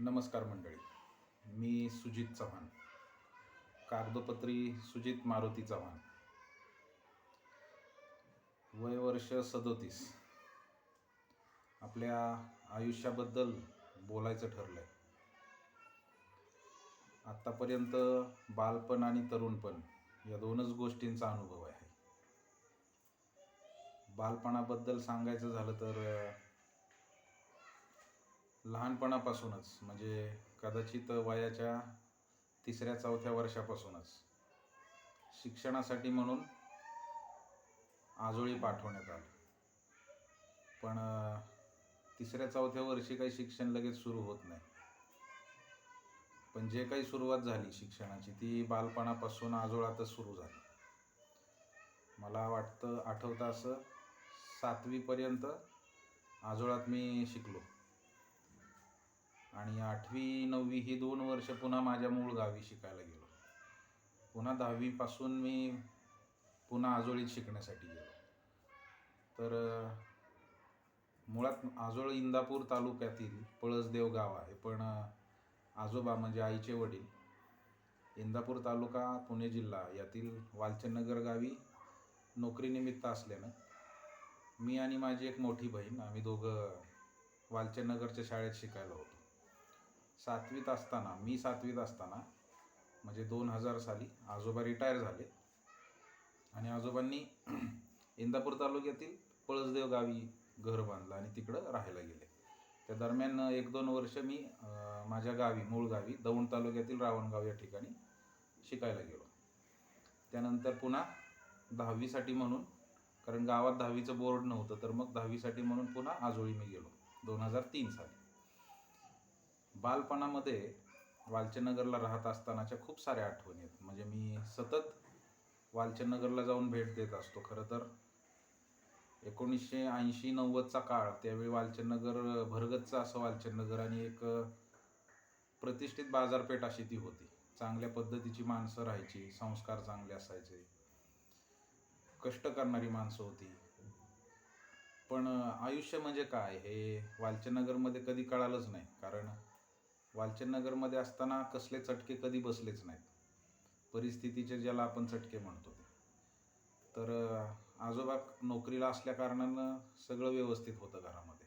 नमस्कार मंडळी. मी सुजित चव्हाण. कागदोपत्री सुजित मारुती चव्हाण. वय वर्ष सदोतीस. आपल्या आयुष्याबद्दल बोलायचं ठरलं आहे आत्तापर्यंत बालपण आणि तरुणपण या दोनच गोष्टींचा अनुभव आहे. बालपणाबद्दल सांगायचं झालं तर लहानपणापासूनच म्हणजे कदाचित वयाच्या तिसऱ्या चौथ्या वर्षापासूनच. शिक्षणासाठी म्हणून आजोळी पाठवण्यात आलं. पण तिसऱ्या चौथ्या वर्षी काही शिक्षण लगेच सुरू होत नाही. पण जे काही सुरुवात झाली शिक्षणाची ती बालपणापासून आजोळातच सुरू झाली. मला वाटतं आठवतं असं सातवीपर्यंत आजोळात मी शिकलो. आणि आठवी नववी ही दोन वर्ष पुन्हा माझ्या मूळ गावी शिकायला गेलो. पुन्हा दहावीपासून मी पुन्हा आजोळीत शिकण्यासाठी गेलो. तर मुळात आजोळ इंदापूर तालुक्यातील पळसदेव गाव आहे पण आजोबा म्हणजे आईचे वडील. इंदापूर तालुका पुणे जिल्हा यातील वालचंदनगर गावी नोकरीनिमित्त असल्यानं मी आणि माझी एक मोठी बहीण आम्ही दोघं वालचंदनगरच्या शाळेत शिकायला होतो. सातवीत असताना मी सातवीत असताना म्हणजे दोन हजार साली आजोबा रिटायर झाले. आणि आजोबांनी इंदापूर तालुक्यातील पळसदेव गावी घर बांधलं आणि तिकडं राहायला गेले. त्या दरम्यान एक दोन वर्ष मी माझ्या गावी मूळ गावी दौंड तालुक्यातील रावणगाव या ठिकाणी शिकायला गेलो. त्यानंतर पुन्हा दहावीसाठी म्हणून कारण गावात दहावीचं बोर्ड नव्हतं तर मग दहावीसाठी म्हणून पुन्हा आजोळी मी गेलो दोन हजार तीन साली. बालपणामध्ये वालचंदनगरला राहत असतानाच्या खूप साऱ्या आठवणी आहेत. म्हणजे मी सतत वालचंदनगरला जाऊन भेट देत असतो. खरं तर एकोणीसशे ऐंशी नव्वदचा काळ त्यावेळी वालचंदनगर भरगतचं असं वालचंदनगर आणि एक प्रतिष्ठित बाजारपेठ अशी ती होती. चांगल्या पद्धतीची माणसं राहायची संस्कार चांगले असायचे कष्ट करणारी माणसं होती. पण आयुष्य म्हणजे काय हे वालचंदनगरमध्ये कधी कळालंच नाही. कारण वालचंदनगरमध्ये असताना कसले चटके कधी बसलेच नाहीत. परिस्थितीचे ज्याला आपण चटके म्हणतो ते. तर आजोबा नोकरीला असल्या कारणानं सगळं व्यवस्थित होतं घरामध्ये.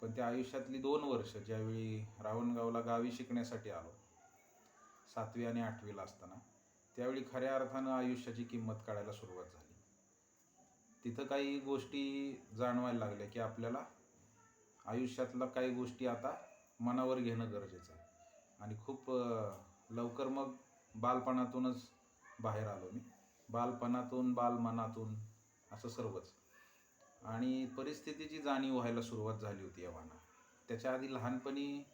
पण त्या आयुष्यातली दोन वर्ष ज्यावेळी रावणगावला गावी शिकण्यासाठी आलो सातवी आणि आठवीला असताना त्यावेळी खऱ्या अर्थानं आयुष्याची किंमत काढायला सुरुवात झाली. तिथं काही गोष्टी जाणवायला लागल्या की आपल्याला आयुष्यातल्या काही गोष्टी आता मनावर घेणं गरजेचं आहे. आणि खूप लवकर मग बालपणातूनच बाहेर आलो मी. बालपणातून बालमनातून असं सर्वच. आणि परिस्थितीची जाणीव व्हायला सुरुवात झाली होती यावाना त्याच्या आधी लहानपणी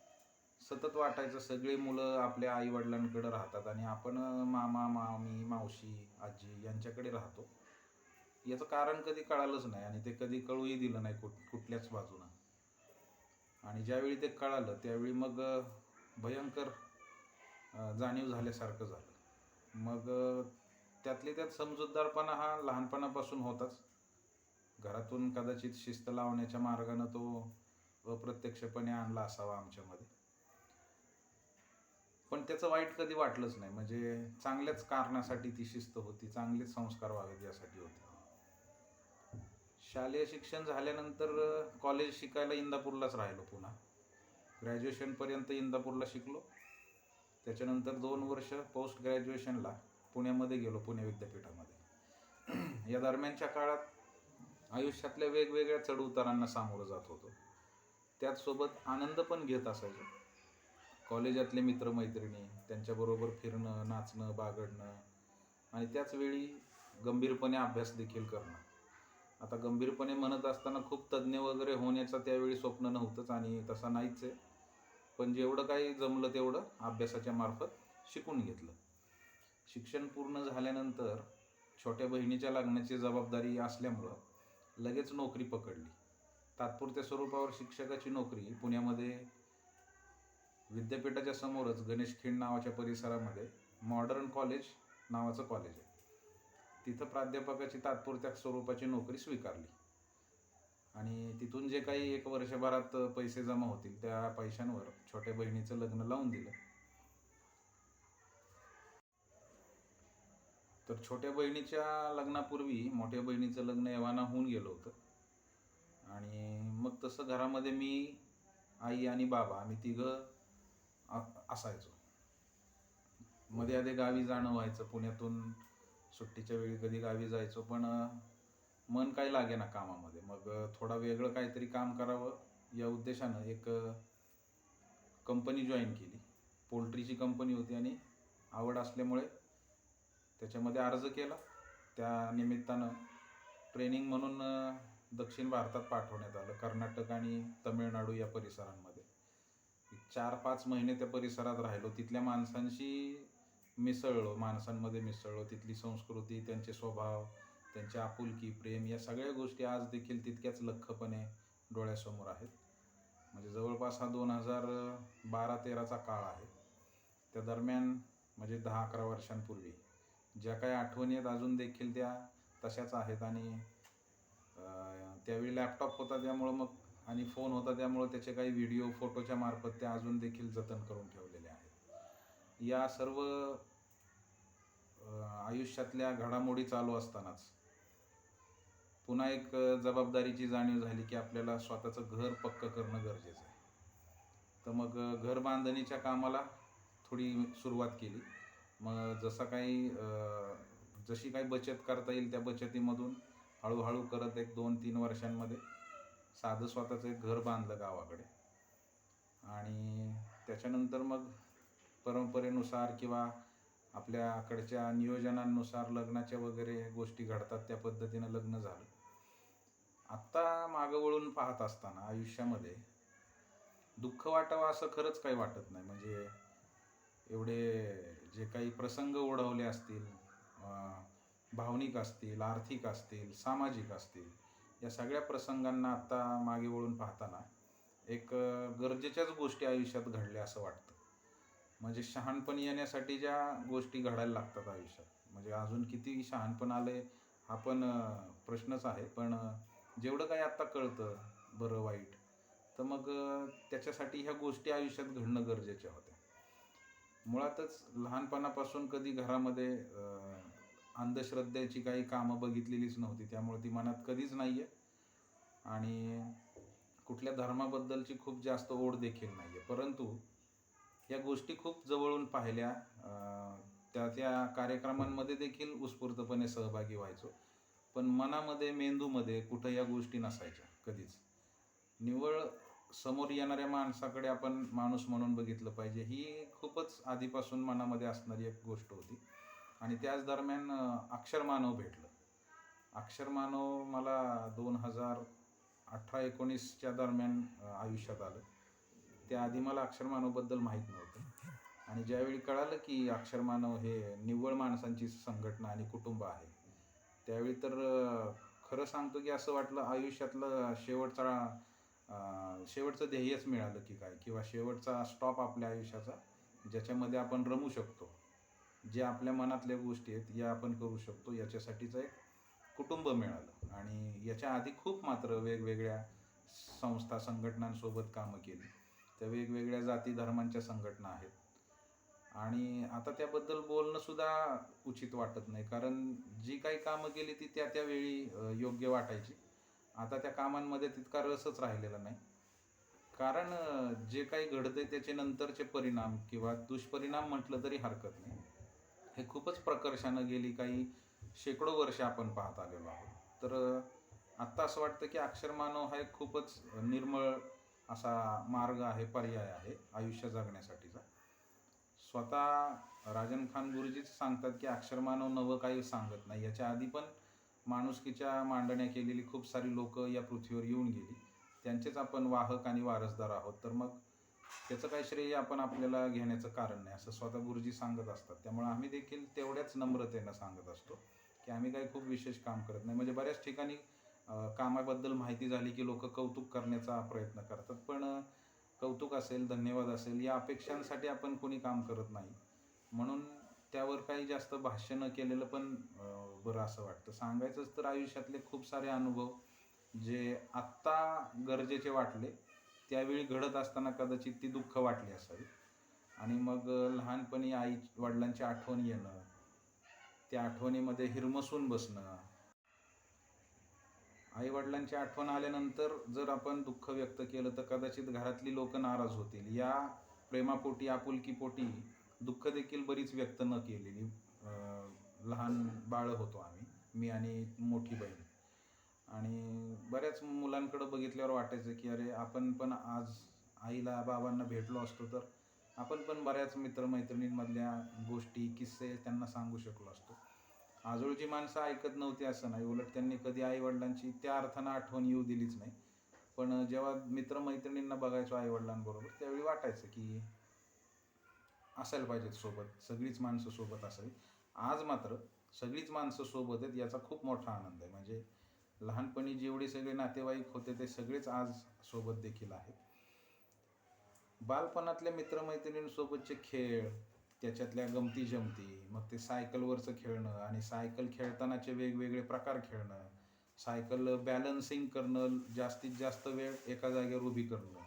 सतत वाटायचं सगळे मुलं आपल्या आईवडिलांकडं राहतात आणि आपण मामा मामी मावशी आजी यांच्याकडे राहतो. याचं कारण कधी कळालंच नाही आणि ते कधी कळूही दिलं नाही कुठ कुठल्याच बाजूनं. आणि ज्यावेळी ते कळालं त्यावेळी मग भयंकर जाणीव झाल्यासारखं झालं. मग त्यातले त्यातली त्यात समजूतदारपणा हा लहानपणापासून होताच. घरातून कदाचित शिस्त लावण्याच्या मार्गानं तो अप्रत्यक्षपणे आणला असावा आमच्यामध्ये. पण त्याचं वाईट कधी वाटलंच नाही. म्हणजे चांगल्याच कारणासाठी ती शिस्त होती चांगलेच संस्कार व्हावेत यासाठी होते. शालेय शिक्षण झाल्यानंतर कॉलेज शिकायला इंदापूरलाच राहिलो पुन्हा. ग्रॅज्युएशनपर्यंत इंदापूरला शिकलो. त्याच्यानंतर दोन वर्ष पोस्ट ग्रॅज्युएशनला पुण्यामध्ये गेलो पुणे विद्यापीठामध्ये. या दरम्यानच्या काळात आयुष्यातल्या वेगवेगळ्या चढउतारांना सामोरं जात होतो. त्याचसोबत आनंद पण घेत असायचो. कॉलेजातले मित्रमैत्रिणी त्यांच्याबरोबर फिरणं नाचणं बागडणं आणि त्याचवेळी गंभीरपणे अभ्यास देखील करणं. आता गंभीरपणे म्हणत असताना खूप तज्ज्ञ वगैरे होण्याचं त्यावेळी स्वप्न नव्हतंच आणि तसा नाहीच आहे. पण जेवढं काही जमलं तेवढं अभ्यासाच्या मार्फत शिकून घेतलं. शिक्षण पूर्ण झाल्यानंतर छोट्या बहिणीच्या लग्नाची जबाबदारी असल्यामुळं लगेच नोकरी पकडली. तात्पुरत्या स्वरूपावर शिक्षकाची नोकरी पुण्यामध्ये विद्यापीठाच्या समोरच गणेश खिंड नावाच्या परिसरामध्ये मॉडर्न कॉलेज नावाचं कॉलेज आहे. तिथं प्राध्यापकाची तात्पुरत्या स्वरूपाची नोकरी स्वीकारली. आणि तिथून जे काही एक वर्षभरात पैसे जमा होतील त्या पैशांवर छोट्या बहिणीचं लग्न लावून दिलं. तर छोट्या बहिणीच्या लग्नापूर्वी मोठ्या बहिणीचं लग्न एव्हाना होऊन गेलं होतं. आणि मग तसं घरामध्ये मी आई आणि बाबा आम्ही तिघं असायचो. मध्ये आधी गावी जाणं व्हायचं पुण्यातून सुट्टीच्या वेळी कधी गावी जायचो पण मन काही लागे ना कामामध्ये. मग थोडा वेगळं काहीतरी काम करावं या उद्देशानं एक कंपनी जॉईन केली. पोल्ट्रीची कंपनी होती आणि आवड असल्यामुळे त्याच्यामध्ये अर्ज केला. त्या निमित्तानं ट्रेनिंग म्हणून दक्षिण भारतात पाठवण्यात आलं. कर्नाटक आणि तमिळनाडू या परिसरांमध्ये. चार पाच महिने त्या परिसरात राहिलो. तिथल्या माणसांशी मिसळलो माणसांमध्ये मिसळलो तिथली संस्कृती त्यांचे स्वभाव त्यांची आपुलकी प्रेम या सगळ्या गोष्टी आज देखील तितक्याच लख्खपणे डोळ्यासमोर आहेत. म्हणजे जवळपास हा दोन हजार बारा तेराचा काळ आहे. त्या दरम्यान म्हणजे दहा अकरा वर्षांपूर्वी ज्या काही आठवणी आहेत अजून देखील त्या तशाच आहेत आणि त्यावेळी लॅपटॉप होता त्यामुळं मग आणि फोन होता त्यामुळं त्याचे काही व्हिडिओ फोटोच्या मार्फत त्या अजून देखील जतन करून ठेवलेले आहेत. या सर्व आयुष्यातल्या घडामोडी चालू असतानाच. पुन्हा एक जबाबदारीची जाणीव झाली की आपल्याला स्वतःचं घर पक्क करणं गरजेचं आहे. तर मग घर बांधणीच्या कामाला थोडी सुरुवात केली. मग जसं काही जशी काही बचत करता येईल त्या बचतीमधून हळूहळू करत एक दोन तीन वर्षांमध्ये साधं स्वतःचं एक घर बांधलं गावाकडे. आणि त्याच्यानंतर मग परंपरेनुसार किंवा आपल्याकडच्या नियोजनानुसार लग्नाच्या वगैरे गोष्टी घडतात त्या पद्धतीनं लग्न झालं. आत्ता मागं वळून पाहत असताना आयुष्यामध्ये दुःख वाटावं असं खरंच काही वाटत नाही. म्हणजे एवढे जे काही प्रसंग ओढवले असतील भावनिक असतील आर्थिक असतील सामाजिक असतील या सगळ्या प्रसंगांना आत्ता मागे वळून पाहताना एक गरजेच्याच गोष्टी आयुष्यात घडल्या असं वाटतं. म्हणजे शहाणपण येण्यासाठी ज्या गोष्टी घडायला लागतात आयुष्यात. म्हणजे अजून किती शहाणपण आले हा पण प्रश्नच आहे. पण जेवढं काही आत्ता कळतं बरं वाईट तर मग त्याच्यासाठी ह्या गोष्टी आयुष्यात घडणं गरजेच्या होत्या. मुळातच लहानपणापासून कधी घरामध्ये अंधश्रद्धेची काही कामं बघितलेलीच नव्हती. त्यामुळे ती मनात कधीच नाही आहे आणि कुठल्या धर्माबद्दलची खूप जास्त ओढ देखील नाही आहे परंतु या गोष्टी खूप जवळून पाहिल्या. त्या त्या कार्यक्रमांमध्ये देखील उत्स्फूर्तपणे सहभागी व्हायचो. पण मनामध्ये मेंदूमध्ये कुठं या गोष्टी नसायच्या कधीच. निवळ समोर येणाऱ्या माणसाकडे आपण माणूस म्हणून बघितलं पाहिजे ही खूपच आधीपासून मनामध्ये असणारी एक गोष्ट होती. आणि त्याच दरम्यान अक्षरमानव भेटलं. अक्षरमानव मला दोन हजार अठरा एकोणीसच्या दरम्यान आयुष्यात आलं. त्याआधी मला अक्षरमानवबद्दल माहीत नव्हतं. आणि ज्यावेळी कळालं की अक्षरमानव हे निव्वळ माणसांची संघटना आणि कुटुंब आहे त्यावेळी तर खरं सांगतो की असं वाटलं आयुष्यातलं शेवटचा शेवटचं ध्येयच मिळालं की काय किंवा शेवटचा स्टॉप आपल्या आयुष्याचा ज्याच्यामध्ये आपण रमू शकतो. जे आपल्या मनातल्या गोष्टी आहेत या आपण करू शकतो याच्यासाठीचं एक कुटुंब मिळालं. आणि याच्या आधी खूप मात्र वेगवेगळ्या संस्था संघटनांसोबत कामं केली. त्या वेगवेगळ्या जाती धर्मांच्या संघटना आहेत. आणि आता त्याबद्दल बोलणंसुद्धा उचित वाटत नाही. कारण जी काही कामं केली ती त्या त्यावेळी योग्य वाटायची. आता त्या कामांमध्ये तितका रसच राहिलेला नाही. कारण जे काही घडतंय त्याचे नंतरचे परिणाम किंवा दुष्परिणाम म्हटलं तरी हरकत नाही. हे खूपच प्रकर्षानं गेली काही शेकडो वर्ष आपण पाहत आलेलो आहोत. तर आत्ता असं वाटतं की अक्षरमानव हा एक खूपच निर्मळ असा मार्ग आहे पर्याय आहे आयुष्य जगण्यासाठीचा. स्वतः राजन खान गुरुजीच सांगतात की अक्षरमानव नवं काही सांगत नाही. याच्या आधी पण माणुसकीच्या मांडण्या केलेली खूप सारी लोक या पृथ्वीवर येऊन गेली. त्यांचेच आपण वाहक आणि वारसदार आहोत. तर मग त्याचं काही श्रेय आपण आपल्याला घेण्याचं कारण नाही असं स्वतः गुरुजी सांगत असतात. त्यामुळे आम्ही देखील तेवढ्याच नम्रतेनं सांगत असतो की आम्ही काही खूप विशेष काम करत नाही. म्हणजे बऱ्याच ठिकाणी कामाबद्दल माहिती झाली की लोक कौतुक करण्याचा प्रयत्न करतात. पण कौतुक असेल धन्यवाद असेल या अपेक्षांसाठी आपण कोणी काम करत नाही. म्हणून त्यावर काही जास्त भाष्य न केलेलं पण बरं असं वाटतं. सांगायचंच तर आयुष्यातले खूप सारे अनुभव जे आत्ता गरजेचे वाटले त्यावेळी घडत असताना कदाचित ती दुःख वाटली असावी. आणि मग लहानपणी आई वडिलांची आठवण येणं त्या आठवणीमध्ये हिरमसून बसणं आईवडिलांची आठवण आल्यानंतर जर आपण दुःख व्यक्त केलं तर कदाचित घरातली लोक नाराज होतील. या प्रेमापोटी आपुलकीपोटी दुःख देखील बरीच व्यक्त न केलेली लहान बाळ होतो आम्ही मी आणि मोठी बहीण. आणि बऱ्याच मुलांकडं बघितल्यावर वाटायचं की अरे आपण पण आज आईला बाबांना भेटलो असतो तर आपण पण बऱ्याच मित्रमैत्रिणींमधल्या गोष्टी किस्से त्यांना सांगू शकलो असतो. आजोळची माणसं ऐकत नव्हती असं नाही. उलट त्यांनी कधी आई वडिलांची त्या अर्थानं आठवण येऊ दिलीच नाही. पण जेव्हा मित्रमैत्रिणींना बघायचो आई वडिलांबरोबर त्यावेळी वाटायचं की असायला पाहिजेत सोबत. सगळीच माणसं सोबत असावी. आज मात्र सगळीच माणसं सोबत आहेत याचा खूप मोठा आनंद आहे. म्हणजे लहानपणी जेवढे सगळे नातेवाईक होते ते सगळेच आज सोबत देखील आहेत. बालपणातल्या मित्रमैत्रिणींसोबतचे खेळ त्याच्यातल्या गमती जमती. मग ते सायकलवरचं खेळणं आणि सायकल खेळतानाचे वेगवेगळे प्रकार खेळणं. सायकल बॅलन्सिंग करणं जास्तीत जास्त वेळ एका जागेवर उभी करणं.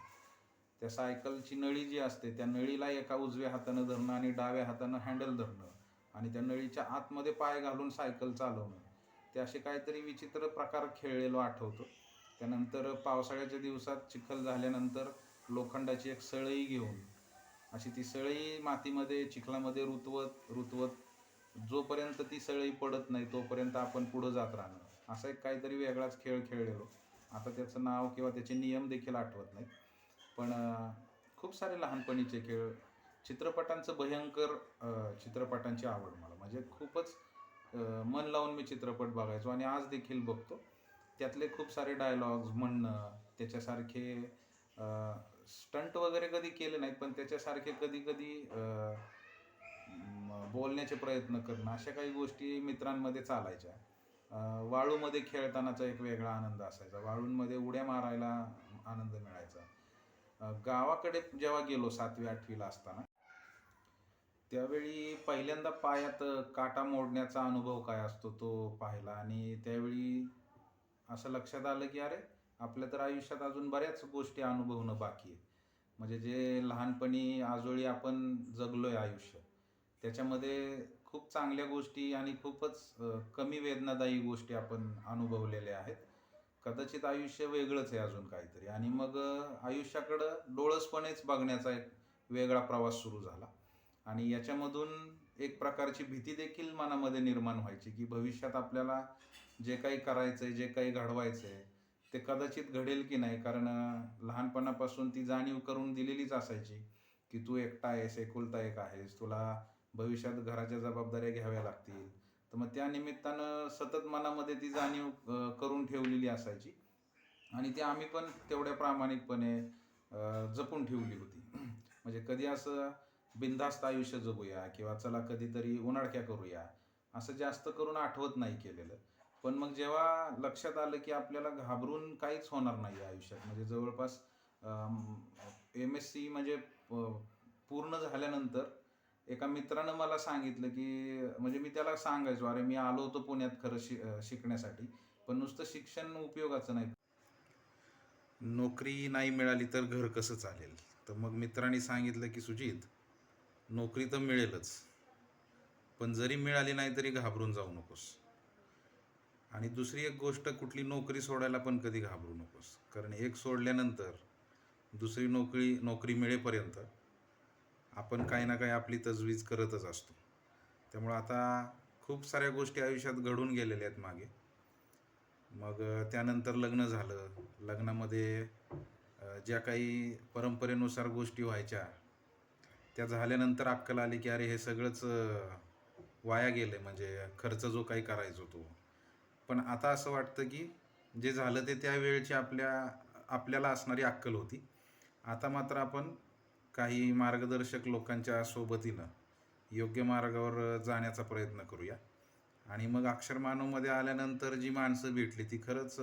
त्या सायकलची नळी जी असते त्या नळीला एका उजव्या हातानं धरणं आणि डाव्या हातानं हँडल धरणं. आणि त्या नळीच्या आतमध्ये पाय घालून सायकल चालवणं. ते असे काहीतरी विचित्र प्रकार खेळलेलो आठवतो. त्यानंतर पावसाळ्याच्या दिवसात चिखल झाल्यानंतर लोखंडाची एक सळई घेऊन अशी ती सळई मातीमध्ये चिखलामध्ये रुतवत रुतवत जोपर्यंत ती सळई पडत नाही तोपर्यंत आपण पुढं जात राहणं असा एक काहीतरी वेगळाच खेळ खेळलेलो. आता त्याचं नाव किंवा त्याचे नियम देखील आठवत नाहीत. पण खूप सारे लहानपणीचे खेळ. चित्रपटांचं भयंकर चित्रपटांची आवड मला. म्हणजे खूपच मन लावून मी चित्रपट बघायचो आणि आज देखील बघतो. त्यातले खूप सारे डायलॉग्स म्हणणं त्याच्यासारखे स्टंट वगैरे कधी केले नाहीत पण त्याच्यासारखे कधी कधी बोलण्याचे प्रयत्न करणं अशा काही गोष्टी मित्रांमध्ये चालायच्या. वाळूमध्ये खेळतानाचा एक वेगळा आनंद असायचा. वाळूंमध्ये उड्या मारायला आनंद मिळायचा. गावाकडे जेव्हा गेलो सातवी आठवीला असताना त्यावेळी पहिल्यांदा पायात काटा मोडण्याचा अनुभव काय असतो तो पाहिला आणि त्यावेळी असं लक्षात आलं की अरे आपल्या तर आयुष्यात अजून बऱ्याच गोष्टी अनुभवणं बाकी आहे. म्हणजे जे लहानपणी आजोळी आपण जगलोय आयुष्य त्याच्यामध्ये खूप चांगल्या गोष्टी आणि खूपच कमी वेदनादायी गोष्टी आपण अनुभवलेल्या आहेत. कदाचित आयुष्य वेगळंच आहे अजून काहीतरी. आणि मग आयुष्याकडं डोळसपणेच बघण्याचा एक वेगळा प्रवास सुरू झाला. आणि याच्यामधून एक प्रकारची भीती देखील मनामध्ये निर्माण व्हायची की भविष्यात आपल्याला जे काही करायचं आहे जे काही घडवायचं आहे ते कदाचित घडेल की नाही कारण लहानपणापासून ती जाणीव करून दिलेलीच असायची की तू एकटा आहेस एकुलता एक आहेस तुला भविष्यात घराच्या जबाबदाऱ्या घ्याव्या लागतील. तर मग त्या निमित्तानं सतत मनामध्ये ती जाणीव करून ठेवलेली असायची. आणि ती आम्ही पण तेवढ्या प्रामाणिकपणे जपून ठेवली होती. म्हणजे कधी असं बिनधास्त आयुष्य जगूया किंवा चला कधीतरी उन्हाळक्या करूया असं जास्त करून आठवत नाही केलेलं. पण मग जेव्हा लक्षात आलं की आपल्याला घाबरून काहीच होणार नाही आयुष्यात म्हणजे जवळपास एम एस सी म्हणजे पूर्ण झाल्यानंतर एका मित्रानं मला सांगितलं की म्हणजे मी त्याला सांगायचो अरे मी आलो होतो पुण्यात खरं शि शिकण्यासाठी पण नुसतं शिक्षण उपयोगाचं नाही. नोकरी नाही मिळाली तर घर कसं चालेल? तर मग मित्रांनी सांगितलं की सुजित नोकरी तर मिळेलच पण जरी मिळाली नाही तरी घाबरून जाऊ नकोस. आणि दुसरी एक गोष्ट कुठली नोकरी सोडायला पण कधी घाबरू नकोस. कारण एक सोडल्यानंतर दुसरी नोकरी नोकरी मिळेपर्यंत आपण काही ना काही आपली तजवीज करतच असतो. त्यामुळं आता खूप साऱ्या गोष्टी आयुष्यात घडून गेलेल्या आहेत मागे. मग त्यानंतर लग्न झालं. लग्नामध्ये ज्या काही परंपरेनुसार गोष्टी व्हायच्या त्या झाल्यानंतर अक्कल आली की अरे हे सगळंच वाया गेलं म्हणजे खर्च जो काही करायचो तो. पण आता असं वाटतं की जे झालं ते त्या वेळची आपल्या आपल्याला असणारी अक्कल होती. आता मात्र आपण काही मार्गदर्शक लोकांच्या सोबतीनं योग्य मार्गावर जाण्याचा प्रयत्न करूया. आणि मग अक्षरमानवमध्ये आल्यानंतर जी माणसं भेटली ती खरंच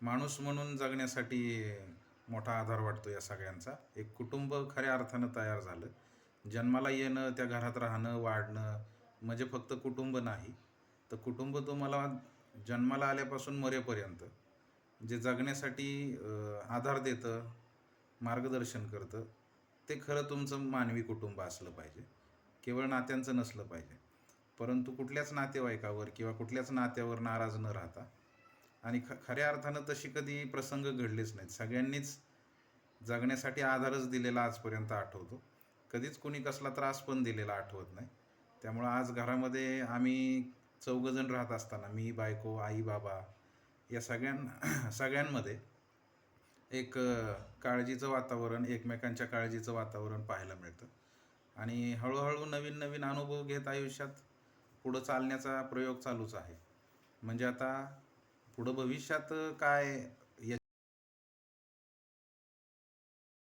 माणूस म्हणून जगण्यासाठी मोठा आधार वाटतो या सगळ्यांचा. एक कुटुंब खऱ्या अर्थानं तयार झालं. जन्माला येणं त्या घरात राहणं वाढणं म्हणजे फक्त कुटुंब नाही तर कुटुंब तुम्हाला जन्माला आल्यापासून मरेपर्यंत जे जगण्यासाठी आधार देतं मार्गदर्शन करतं ते खरं तुमचं मानवी कुटुंब असलं पाहिजे. केवळ नात्यांचं नसलं पाहिजे. परंतु कुठल्याच नातेवाईकावर किंवा कुठल्याच नात्यावर नाराज न राहता आणि ख खऱ्या अर्थानं तशी कधी प्रसंग घडलेच नाहीत. सगळ्यांनीच जगण्यासाठी आधारच दिलेला आजपर्यंत आठवतो. कधीच कुणी कसला त्रास पण दिलेला आठवत नाही. त्यामुळं आज घरामध्ये आम्ही चौघजण राहत असताना मी बायको आई बाबा या सगळ्यां सगळ्यांमध्ये एक काळजीचं वातावरण एकमेकांच्या काळजीचं वातावरण पाहायला मिळतं. आणि हळूहळू नवीन नवीन अनुभव घेत आयुष्यात पुढं चालण्याचा प्रयोग चालूच आहे. म्हणजे आता पुढं भविष्यात काय